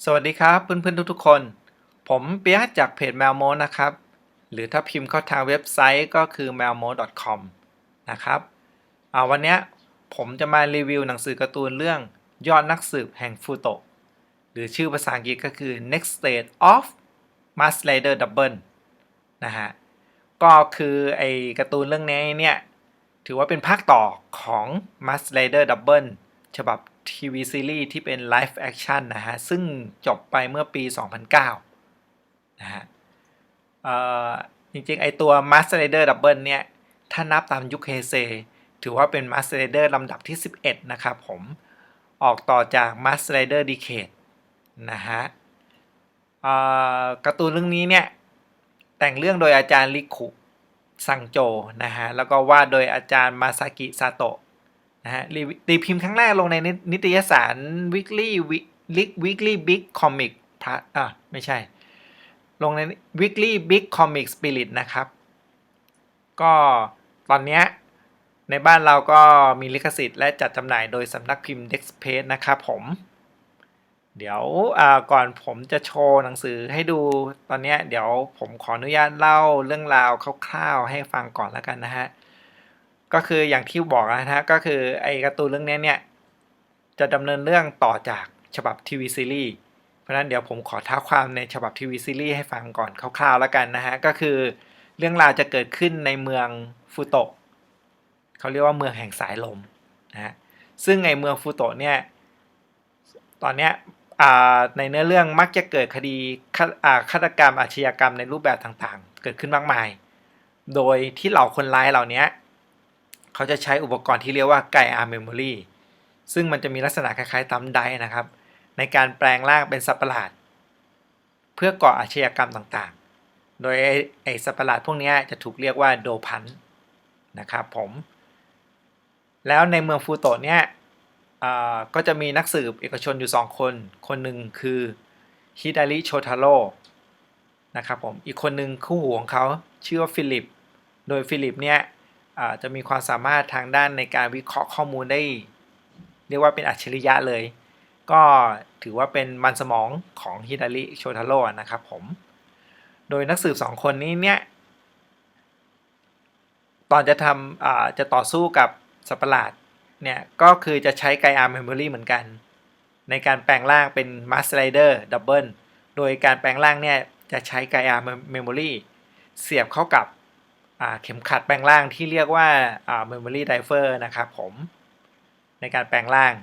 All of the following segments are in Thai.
สวัสดีครับเพื่อนๆทุกๆคน ผมเปียจากเพจแมวโมนะครับ หรือถ้าพิมพ์เข้าทางเว็บไซต์ก็คือ m a l m o com นะครับวันนี้ผมจะมารีวิวหนังสือการ์ตูนเรื่องยอดนักสืบแห่งฟูโตะหรือชื่อภาษาอังกฤษก็คือ Next Stage of Mask Rider Double นะฮะ ก็คือไอการ์ตูนเรื่องนี้เนี่ย ถือว่าเป็นภาคต่อของ Mask Rider Double ฉบับ ทีวีซีรีส์ที่เป็น Live Action นนะฮะ ซึ่งจบไปเมื่อปี 2009 นะฮะจริง ๆ ไอตัว Mask Rider Double เนี่ย ถ้านับตามยุคเฮเซถือว่าเป็น Mask Rider ลำดับที่ 11 นะครับผม ออกต่อจาก Mask Rider Decade นะฮะการ์ตูนเรื่องนี้เนี่ย แต่งเรื่องโดยอาจารย์ลิคุซังโจ นะฮะ แล้วก็วาดโดยอาจารย์มาซากิซาโตะ นะฮะตีพิมพ์ครั้งแรกลงในนิตยสาร Weekly Weekly Big Comic พระอะไม่ใช่ ลงใน Weekly Big Comic Spirit นะครับ ก็ตอนเนี้ยในบ้านเราก็มีลิขสิทธิ์และจัดจำหน่ายโดยสำนักพิมพ์ Dex Press นะครับผม เดี๋ยวก่อนผมจะโชว์หนังสือให้ดูตอนนี้เดี๋ยวผมขออนุญาตเล่าเรื่องราวคร่าวๆให้ฟังก่อนแล้วกันนะฮะ ก็คืออย่างที่บอกนะฮะก็คือไอ้การ์ตูนเรื่องนี้เนี่ย จะดำเนินเรื่องต่อจากฉบับทีวีซีรีส์เพราะฉะนั้นเดี๋ยวผมขอท้าความในฉบับทีวีซีรีส์ให้ฟังก่อนคร่าวๆแล้วกันนะฮะก็คือเรื่องราวจะเกิดขึ้นในเมืองฟูโตะเขาเรียกว่าเมืองแห่งสายลมนะฮะซึ่งไอเมืองฟูโตะเนี่ยตอนเนี้ยในเนื้อเรื่องมักจะเกิดคดีฆาตกรรมอาชญากรรมในรูปแบบต่างๆ เกิดขึ้นมากมาย โดยที่เหล่าคนร้ายเหล่านี้ เขาจะใช้อุปกรณ์ที่เรียกว่าไกอาร์เมมโมรีซึ่งมันจะมีลักษณะคล้ายๆตัมไดนะครับ ในการแปลงร่างเป็นสัตว์ประหลาด เพื่อก่ออาชญากรรมต่างๆ โดยไอสัตว์ประหลาดพวกนี้จะถูกเรียกว่าโดพันนะครับผม แล้วในเมืองฟูโตะเนี่ยก็จะมีนักสืบเอกชนอยู่ 2 คน คนหนึ่งคือฮิดาริโชทาโร่นะครับผม อีกคนหนึ่งคู่หูของเขาชื่อว่าฟิลิป โดยฟิลิปเนี่ย จะมีความสามารถทางด้านในการวิเคราะห์ข้อมูลได้ เรียกว่าเป็นอัจฉริยะเลย ก็ถือว่าเป็นมันสมองของฮิดาริโชทาโร่นะครับผม โดยนักสืบสองคนนี้เนี่ย ตอนจะทำจะต่อสู้กับสัตว์ประหลาดเนี่ย ก็คือจะใช้ไกอาร์เมมโมรีเหมือนกัน ในการแปลงร่างเป็นมาสไลเดอร์ดับเบิลโดยการแปลงร่างเนี่ย จะใช้ไกอาร์เมมโมรีเสียบเข้ากับ เข็มขัดแปลงร่างที่เรียกว่า memory diver นะครับผม ในการแปลงร่าง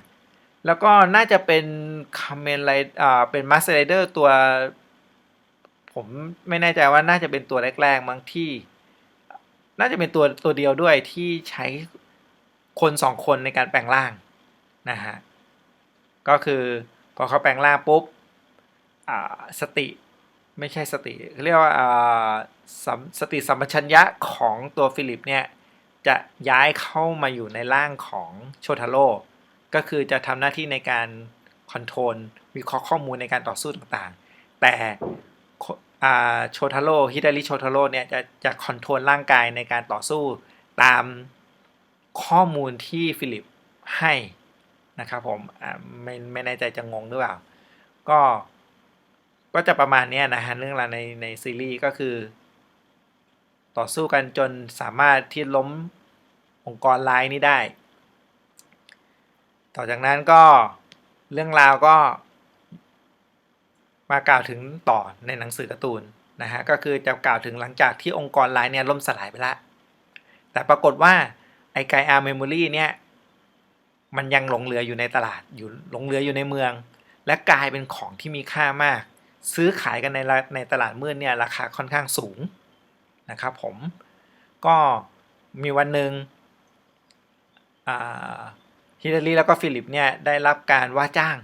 แล้วก็น่าจะเป็นคาเมนไรเป็น master rider ตัว ผมไม่แน่ใจว่าน่าจะเป็นตัวแรกๆมั้งที่ น่าจะเป็นตัวตัวเดียวด้วยที่ใช้คนสองคนในการแปลงร่างนะฮะก็คือพอเขาแปลงร่างปุ๊บสติ ไม่ใช่สติเรียกว่าสติสัมปชัญญะของตัวฟิลิปเนี่ยจะย้ายเข้ามาอยู่ในร่างของโชทาโร่ก็คือจะทำหน้าที่ในการคอนโทรลวิเคราะห์ข้อมูลในการต่อสู้ต่างๆ แต่โชทาโร่ฮิดาริโชทาโร่เนี่ยจะจะคอนโทรลร่างกายในการต่อสู้ตามข้อมูลที่ฟิลิปให้นะครับผมไม่ไม่แน่ใจจะงงหรือเปล่า ก็ ก็จะประมาณนี้นะฮะเรื่องราวในในซีรีส์ก็คือ ต่อสู้กันจนสามารถที่ล้มองค์กรร้ายนี้ได้ ต่อจากนั้นก็เรื่องราวก็ มากล่าวถึงต่อในหนังสือการ์ตูนนะฮะก็คือจะกล่าวถึงหลังจากที่องค์กรร้ายเนี่ยล่มสลายไปล้วแต่ปรากฏว่าไอไกอาร์เมมโมรีเนี่ยมันยังหลงเหลืออยู่ในตลาดอยู่หลงเหลืออยู่ในเมือง และกลายเป็นของที่มีค่ามาก ซื้อขายกันในในตลาดมืดเนี่ยราคาค่อนข้างสูงนะครับผมก็มีวันหนึ่งฮิลลารีแล้วก็ฟิลิปเนี่ยได้รับการว่าจ้าง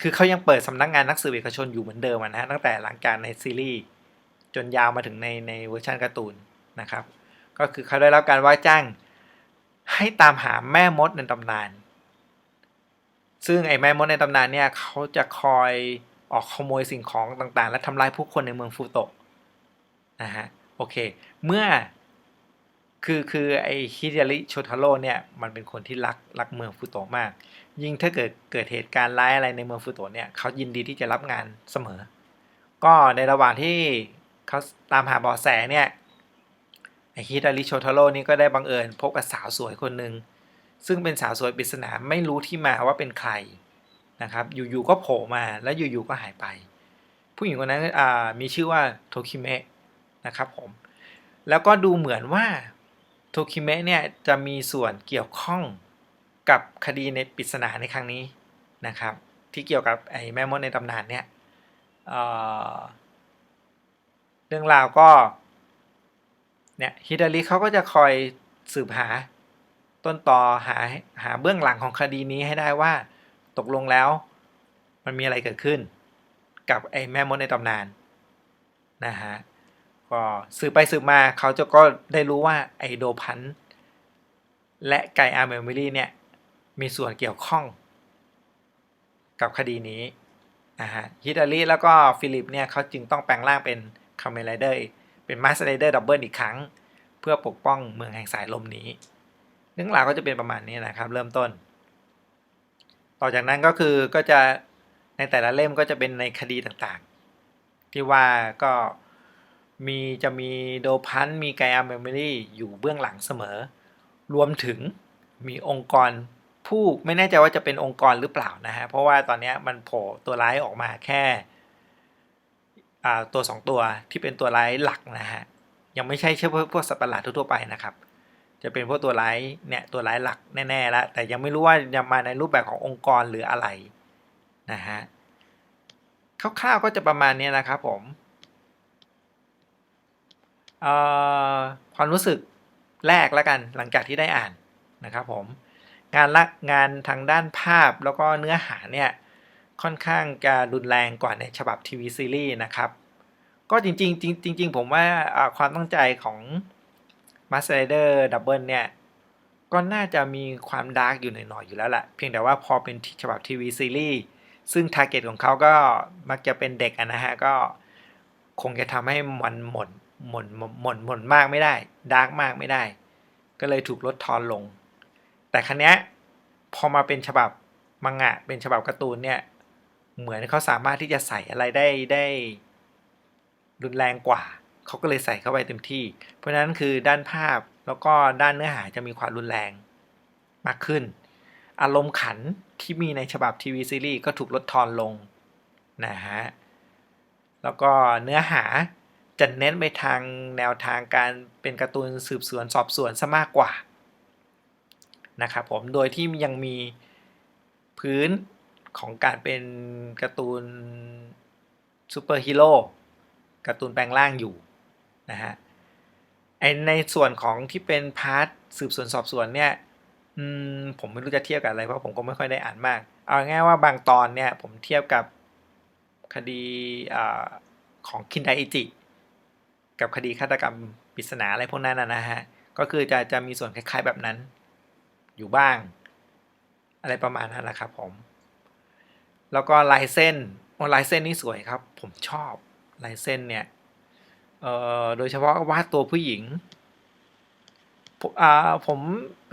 คือเขายังเปิดสำนักงงานนักสืบเอกชนอยู่เหมือนเดิมนะฮะตั้งแต่หลังจากในซีรีส์จนยาวมาถึงในในเวอร์ชันการ์ตูนนะครับ ก็คือเขาได้รับการว่าจ้าง ให้ตามหาแม่มดในตำนาน ซึ่งไอ้แม่มดในตำนานเนี่ยเขาจะคอย ออกขโมยสิ่งของต่างๆ และทำลายผู้คนในเมืองฟูโตะนะฮะโอเค เมื่อคือคือไอฮิเดริโชทาโร่เนี่ยมันเป็นคนที่รักรักเมืองฟูโตะมาก ยิ่งถ้าเกิดเกิดเหตุการณ์ร้ายอะไรในเมืองฟูโตะเนี่ยเขายินดีที่จะรับงานเสมอ ก็ในระหว่างที่เขาตามหาเบาะแสเนี่ยไอฮิดาริโชโทโร่นี่ก็ได้บังเอิญพบกับสาวสวยคนหนึ่งซึ่งเป็นสาวสวยปริศนาไม่รู้ที่มาว่าเป็นใคร นะครับ อยู่ๆก็โผล่มาแล้วอยู่ๆก็หายไป ผู้หญิงคนนั้นมีชื่อว่าโทคิเมะนะครับผม แล้วก็ดูเหมือนว่าโทคิเมะเนี่ยจะมีส่วนเกี่ยวข้องกับคดีในปริศนาในครั้งนี้นะครับ ที่เกี่ยวกับไอ้แม่มดในตำนานเนี่ยเเรื่องราวก็เนี่ยฮิดาริเขาก็จะคอยสืบหาต้นต่อหาหาเบื้องหลังของคดีนี้ให้ได้ว่า ตกลงแล้ว มันมีอะไรเกิดขึ้น กับไอ้แม่มดในตำนานนะฮะก็สืบไปสืบมาเขาจะก็ได้รู้ว่าไอโดพันและไกอาร์เมลมิลี่เนี่ยมีส่วนเกี่ยวข้อง กับคดีนี้นะฮะฮิดาริแล้วก็ฟิลิปเนี่ยเขาจึงต้องแปลงร่างเป็นคาเมไรเดอร์เป็นมาสไรเดอร์ดับเบิลอีกครั้ง เพื่อปกป้องเมืองแห่งสายลมนี้เรื่องราวก็จะเป็นประมาณนี้นะครับ เริ่มต้น ต่อจากนั้นก็คือก็จะในแต่ละเล่มก็จะเป็นในคดีต่างๆ ที่ว่าก็มีจะมีโดพันมีไกอาเมมรี่อยู่เบื้องหลังเสมอ รวมถึงมีองค์กรผู้ไม่แน่ใจว่าจะเป็นองค์กรหรือเปล่านะฮะ เพราะว่าตอนนี้มันโผล่ตัวร้ายออกมาแค่ตัวสองตัวที่เป็นตัวร้ายหลักนะฮะ ยังไม่ใช่เฉพาะพวกสัตว์ประหลาดทั่วๆไปนะครับ จะเป็นพวกตัวร้ายเนี่ยตัวร้ายหลักแน่ๆแล้วแต่ยังไม่รู้ว่าจะมาในรูปแบบขององค์กรหรืออะไรนะฮะคร่าวๆก็จะประมาณนี้นะครับผมความรู้สึกแรกแล้วกันหลังจากที่ได้อ่านนะครับผมงานละงานทางด้านภาพแล้วก็เนื้อหาเนี่ยค่อนข้างจะรุนแรงกว่าในฉบับทีวีซีรีส์นะครับ ก็จริงๆจริงๆผมว่าความตั้งใจของ Master Rider Double เนี่ย ก็น่าจะมีความดาร์กอยู่หน่อยๆอยู่แล้วแหละเพียงแต่ว่าพอเป็นฉบับทีวีซีรีส์ซึ่งทาร์เก็ตของเขาก็มักจะเป็นเด็กนะฮะ ก็คงจะทำให้มันหมดหม่นหม่นหม่นมากไม่ได้ดาร์กมากไม่ได้ ก็เลยถูกลดทอนลง แต่ครั้นี้พอมาเป็นฉบับมังงะ เป็นฉบับการ์ตูนเนี่ย เหมือนเขาสามารถที่จะใส่อะไรได้ได้ รุนแรงกว่า เขาก็เลยใส่เข้าไปเต็มที่ เพราะฉะนั้นคือด้านภาพแล้วก็ด้านเนื้อหาจะมีความรุนแรงมากขึ้น อารมณ์ขันที่มีในฉบับทีวีซีรีส์ก็ถูกลดทอนลงนะฮะแล้วก็เนื้อหาจะเน้นไปทางแนวทางการเป็นการ์ตูนสืบสวนสอบสวนซะมากกว่านะครับผมโดยที่ยังมีพื้นของการเป็นการ์ตูนซูเปอร์ฮีโร่การ์ตูนแปลงร่างอยู่ นะฮะไอในส่วนของที่เป็นพาร์ทสืบสวนสอบสวนเนี่ยผมไม่รู้จะเทียบกับอะไรเพราะผมก็ไม่ค่อยได้อ่านมาก เอาง่ายว่าบางตอนเนี่ยผมเทียบกับคดีอของคินไดอิจิ กับคดีฆาตกรรมปริศนาอะไรพวกนั้นนะฮะ ก็คือจะจะมีส่วนคล้ายๆแบบนั้นอยู่บ้าง อะไรประมาณนั้นแหละครับผม แล้วก็ลายเส้นโอ้ลายเส้นนี่สวยครับ ผมชอบลายเส้นเนี่ย เอ่อโดยเฉพาะวาดตัวผู้หญิงอ่าผม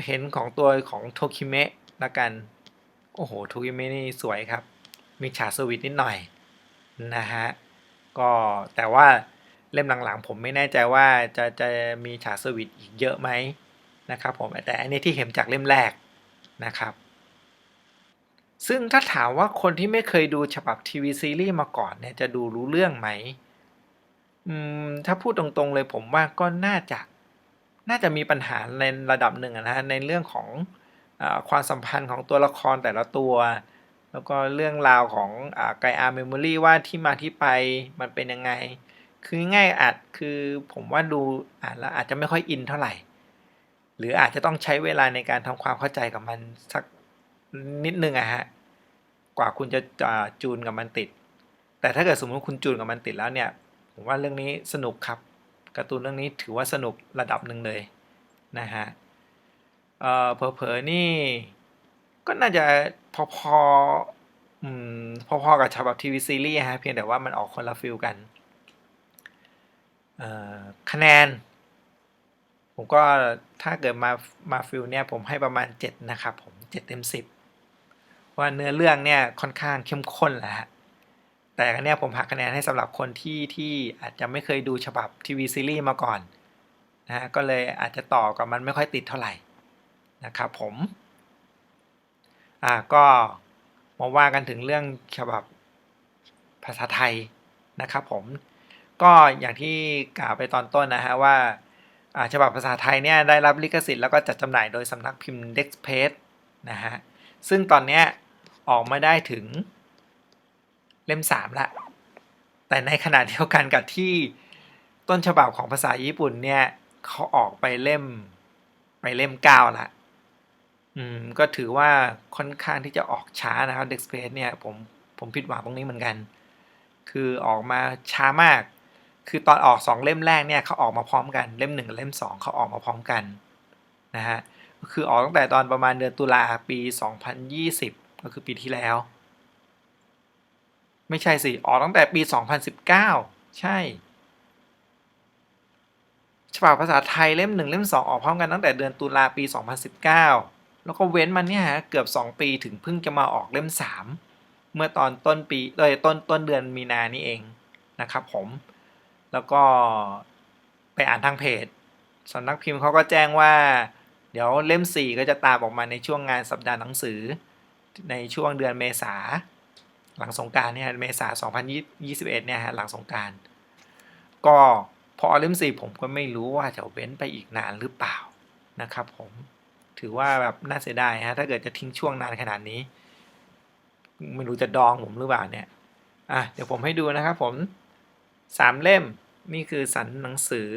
เห็นของตัวของโทคิเมะละกัน โอ้โหโทคิเมะนี่สวยครับ มีฉากสวิตนิดหน่อยนะฮะก็แต่ว่าเล่มหลังๆ ผมไม่แน่ใจว่าจะจะมีฉากสวิตอีกเยอะไหมนะครับผมแต่อันนี้ที่เห็นจากเล่มแรกนะครับ ซึ่งถ้าถามว่าคนที่ไม่เคยดูฉบับทีวีซีรีส์มาก่อนเนี่ยจะดูรู้เรื่องไหม อืม ถ้าพูดตรงๆเลยผมว่าก็น่าจะ น่าจะมีปัญหาในระดับหนึ่งนะฮะในเรื่องของอความสัมพันธ์ของตัวละครแต่ละตัว แล้วก็เรื่องราวของไกอาร์เมมโมรีว่าที่มาที่ไปมันเป็นยังไง คือง่ายอาจคือผมว่าดูอ่านแล้วอาจจะไม่ค่อยอินเท่าไหร่ หรืออาจจะต้องใช้เวลาในการทำความเข้าใจกับมันสักนิดนึงอะฮะกว่าคุณจะจูนกับมันติด แต่ถ้าเกิดสมมติคุณจูนกับมันติดแล้วเนี่ย ผมว่าเรื่องนี้สนุกครับการ์ตูนเรื่องนี้ถือว่าสนุกระดับหนึ่งเลยนะฮะเอ่อเพอๆนี่ ก็น่าจะพอๆอืมพอๆกับฉบับทีวีซีรีส์ฮะเพียงแต่ว่ามันออกคนละฟิลกันคะแนน ผมก็ถ้าเกิดมามาฟิลเนี่ยผมให้ประมาณ 7 นะครับผม 7 เต็ม 10 ว่าเนื้อเรื่องเนี่ยค่อนข้างเข้มข้นแหละฮะ แต่อันเนี้ยผมหักคะแนนให้สำหรับคนที่ที่อาจจะไม่เคยดูฉบับทีวีซีรีส์มาก่อนนะฮะก็เลยอาจจะต่อกับมันไม่ค่อยติดเท่าไหร่นะครับผมอ่าก็มาว่ากันถึงเรื่องฉบับภาษาไทยนะครับผมก็อย่างที่กล่าวไปตอนต้นนะฮะว่าอ่าฉบับภาษาไทยเนี่ยได้รับลิขสิทธิ์แล้วก็จัดจำหน่ายโดยสำนักพิมพ์ Dex p a c e นะฮะซึ่งตอนเนี้ยออกมาได้ถึง เล่มสามละ แต่ในขณะเดียวกันกับที่ต้นฉบับของภาษาญี่ปุ่นเนี่ยเขาออกไปเล่ม ไปเล่มเก้าละ อืม ก็ถือว่าค่อนข้างที่จะออกช้านะครับ Dex p a c e เนี่ย ผมผมผิดหวังตรงนี้เหมือนกัน คือออกมาช้ามาก คือตอนออกสองเล่มแรกเนี่ยเขาออกมาพร้อมกันเล่มหนึ่งกับเล่มสองเขาออกมาพร้อมกันนะฮะคือออกตั้งแต่ตอนประมาณเดือนตุลาปี 2020 ก็คือปีที่แล้ว ไม่ใช่สิ ออกตั้งแต่ปี 2019 ใช่ ฉบับภาษาไทยเล่ม 1 เล่ม 2 ออกพร้อมกันตั้งแต่เดือนตุลาปี 2019 แล้วก็เว้นมันเนี่ยฮะเกือบ 2 ปีถึงเพิ่งจะมาออกเล่ม 3 เมื่อตอนต้นปีเอ้ยต้นต้นเดือนมีนานี่เองนะครับผม แล้วก็ไปอ่านทางเพจสำนักพิมพ์เขาก็แจ้งว่า เดี๋ยวเล่ม 4 ก็จะตามออกมาในช่วงงานสัปดาห์หนังสือ ในช่วงเดือนเมษา หลังสงกรารเนี่ยเมษา2021เนี่ยฮะหลังสงกรารก็พอเล่ม4ผมก็ไม่รู้ว่าจะเว้นไปอีกนานหรือเปล่านะครับผมถือว่าแบบน่าเสียดายฮะถ้าเกิดจะทิ้งช่วงนานขนาดนี้ ไม่รู้จะดองผมหรือเปล่าเนี่ยอะเดี๋ยวผมให้ดูนะครับผมสามเล่มนี่คือสันหนังสือ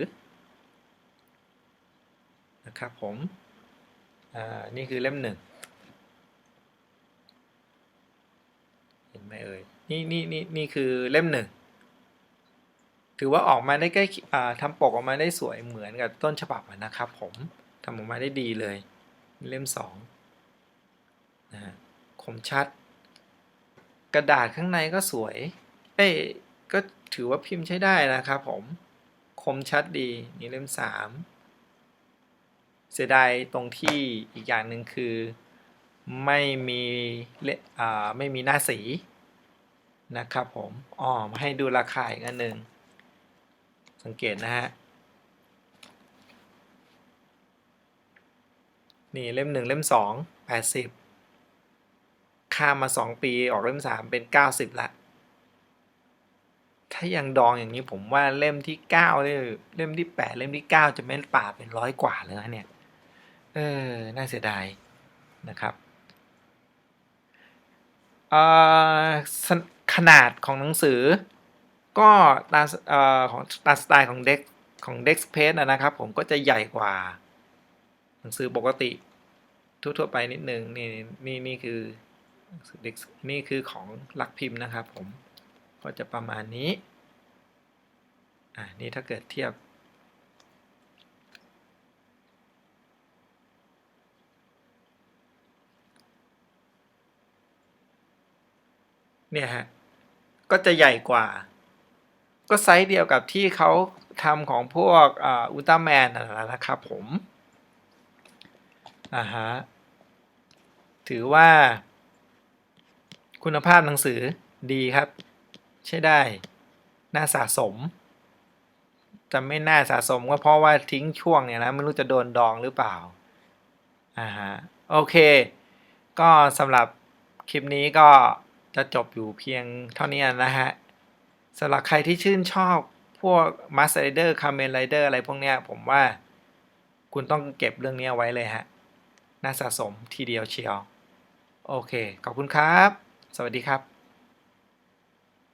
นะครับผมอ่านี่คือเล่มหนึ่ง ห็นไหมเอ่ยนี่นี่นี่นี่คือเล่มหนึ่งถือว่าออกมาได้ใกล้อ่าทำปกออกมาได้สวยเหมือนกับต้นฉบับนะครับ ผมทำออกมาได้ดีเลยเล่มสองนะคมชัด กระดาษข้างในก็สวย เอ้ยก็ถือว่าพิมพ์ใช้ได้นะครับผม คมชัดดีนี่เล่มสามเสียดายตรงที่อีกอย่างหนึ่งคือ ไม่มีเลอ่าไม่มีหน้าสีนะครับผมอ๋อมาให้ดูราคาอีกอันหนึ่งสังเกตนะฮะนี่เล่มหนึ่งเล่มสองแปดสิบข้ามมาสองปีออกเล่มสามเป็นเก้าสิบละ ถ้ายังดองอย่างนี้ผมว่าเล่มที่เก้าเล่มที่แปดเล่มที่เก้าจะไม่ป่าเป็นร้อยกว่าเลยนะเนี่ย เออ น่าเสียดายนะครับ ขนาดของหนังสือ ก็ตามของตามสไตล์ของเด็กของเด็กเพจนะครับ ผมก็จะใหญ่กว่า หนังสือปกติ ทั่วๆไปนิดนึงนี่นี่นี่คือเด็กนี่คือของลักพิมพ์นะครับ ผมก็จะประมาณนี้อ่านี่ถ้าเกิดเทียบ เนี่ยฮะก็จะใหญ่กว่า ก็ไซส์เดียวกับที่เขาทำของพวกอุลตร้าแมนนะครับผมอ่าฮะถือว่าคุณภาพหนังสือดีครับ ใช่ได้ น่าสะสมจะไม่น่าสะสมก็เพราะว่าทิ้งช่วงเนี่ยนะ ไม่รู้จะโดนดองหรือเปล่าอ่าฮะโอเค ก็สำหรับคลิปนี้ก็ จะจบอยู่เพียงเท่านี้นะฮะสำหรับใครที่ชื่นชอบพวก Master Rider Kamen Rider อะไรพวกเนี้ย ผมว่าคุณต้องเก็บเรื่องนี้ไว้เลยฮะ น่าสะสมทีเดียวเชียว โอเค ขอบคุณครับ สวัสดีครับ